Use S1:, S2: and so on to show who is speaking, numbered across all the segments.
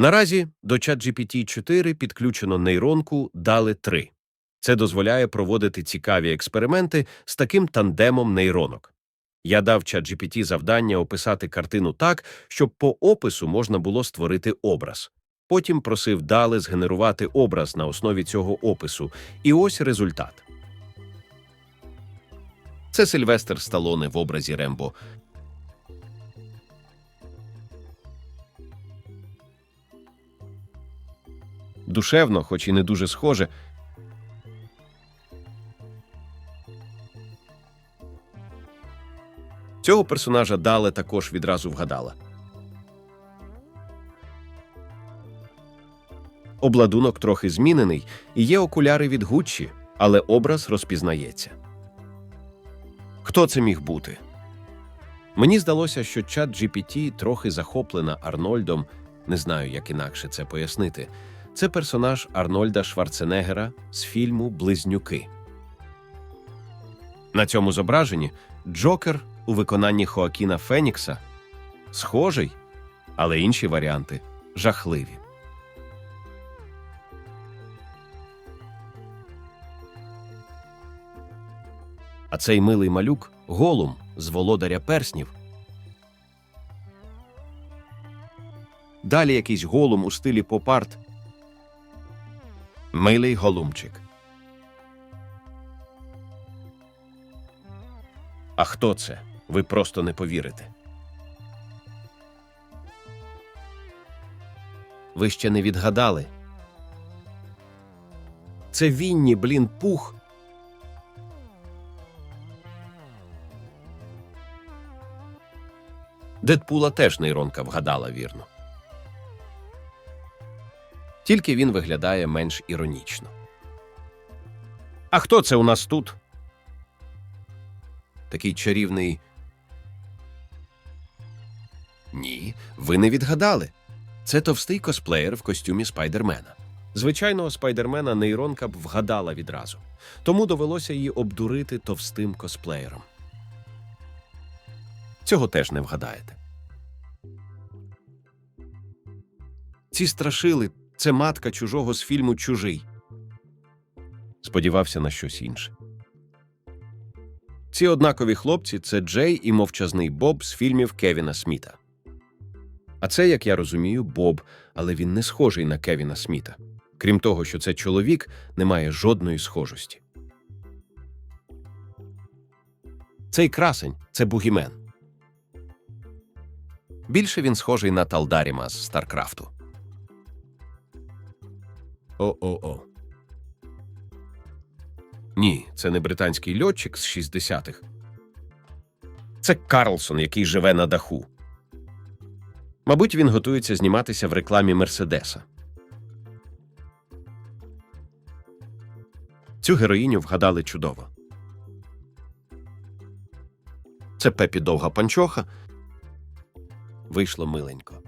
S1: Наразі до ChatGPT 4 підключено нейронку DALL 3. Це дозволяє проводити цікаві експерименти з таким тандемом нейронок. Я дав ChatGPT завдання описати картину так, щоб по опису можна було створити образ. Потім просив DALL згенерувати образ на основі цього опису. І ось результат. Це Сильвестр Сталоне в образі Рембо. Душевно, хоч і не дуже схоже. Цього персонажа Дале також відразу вгадала. Обладунок трохи змінений, і є окуляри від Гуччі, але образ розпізнається. Хто це міг бути? Мені здалося, що чат GPT трохи захоплена Арнольдом, не знаю, як інакше це пояснити. Це персонаж Арнольда Шварценеггера з фільму Близнюки. На цьому зображенні Джокер у виконанні Хоакіна Фенікса схожий, але інші варіанти жахливі. А цей милий малюк голум з володаря перснів. Далі якийсь голум у стилі поп-арт. Милий голумчик. А хто це? Ви просто не повірите. Ви ще не відгадали. Це Вінні, блін, пух. Дедпула теж нейронка вгадала вірно. Тільки він виглядає менш іронічно. А хто це у нас тут? Такий чарівний. Ні, ви не відгадали. Це товстий косплеєр в костюмі спайдермена. Звичайного спайдермена нейронка б вгадала відразу, тому довелося її обдурити товстим косплеєром. Цього теж не вгадаєте. Ці страшили це матка чужого з фільму Чужий. Сподівався на щось інше. Ці однакові хлопці це Джей і мовчазний Боб з фільмів Кевіна Сміта. А це, як я розумію, Боб, але він не схожий на Кевіна Сміта. Крім того, що це чоловік, не має жодної схожості. Цей красень це бугімен. Більше він схожий на Талдаріма з Старкрафту. О-о-о. Ні, це не британський льотчик з 60-х. Це Карлсон, який живе на даху. Мабуть, він готується зніматися в рекламі Мерседеса. Цю героїню вгадали чудово. Це Пепі довга панчоха. Вийшло миленько.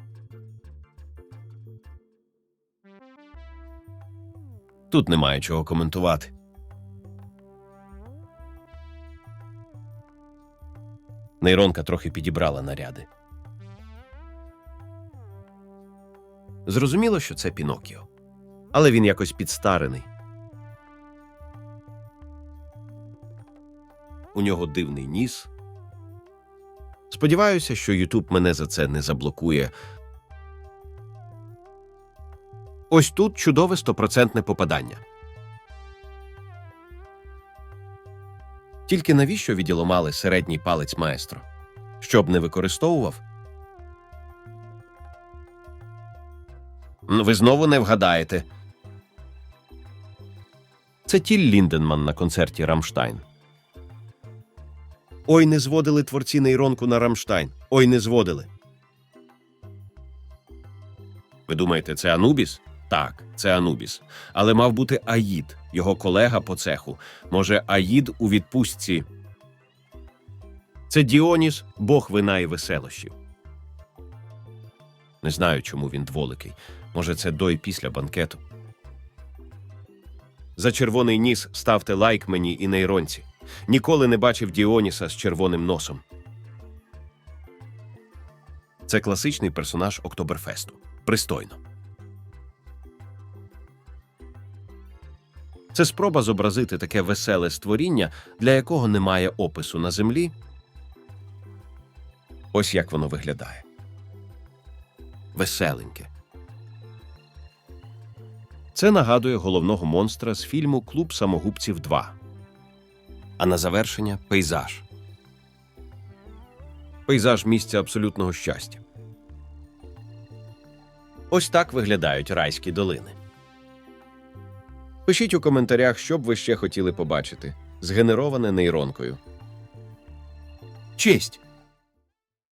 S1: Тут немає чого коментувати. Нейронка трохи підібрала наряди. Зрозуміло, що це Пінокіо. Але він якось підстарений. У нього дивний ніс. Сподіваюся, що Ютуб мене за це не заблокує. Ось тут чудове стопроцентне попадання. Тільки навіщо віділомали середній палець маестро? Щоб не використовував? Ви знову не вгадаєте. Це Тіль Лінденман на концерті Рамштайн. Ой, не зводили творці нейронку на Рамштайн. Ой, не зводили. Ви думаєте, це Анубіс? Так, це Анубіс. Але мав бути Аїд, його колега по цеху. Може, Аїд у відпустці. Це Діоніс, бог вина і веселощів. Не знаю, чому він дволикий. Може, це до і після банкету. За червоний ніс ставте лайк мені і нейронці. Ніколи не бачив Діоніса з червоним носом. Це класичний персонаж Октоберфесту. Пристойно. Це спроба зобразити таке веселе створіння, для якого немає опису на землі. Ось як воно виглядає. Веселеньке. Це нагадує головного монстра з фільму Клуб самогубців 2. А на завершення пейзаж. Пейзаж місця абсолютного щастя. Ось так виглядають райські долини. Пишіть у коментарях, що б ви ще хотіли побачити, згенероване нейронкою. Честь!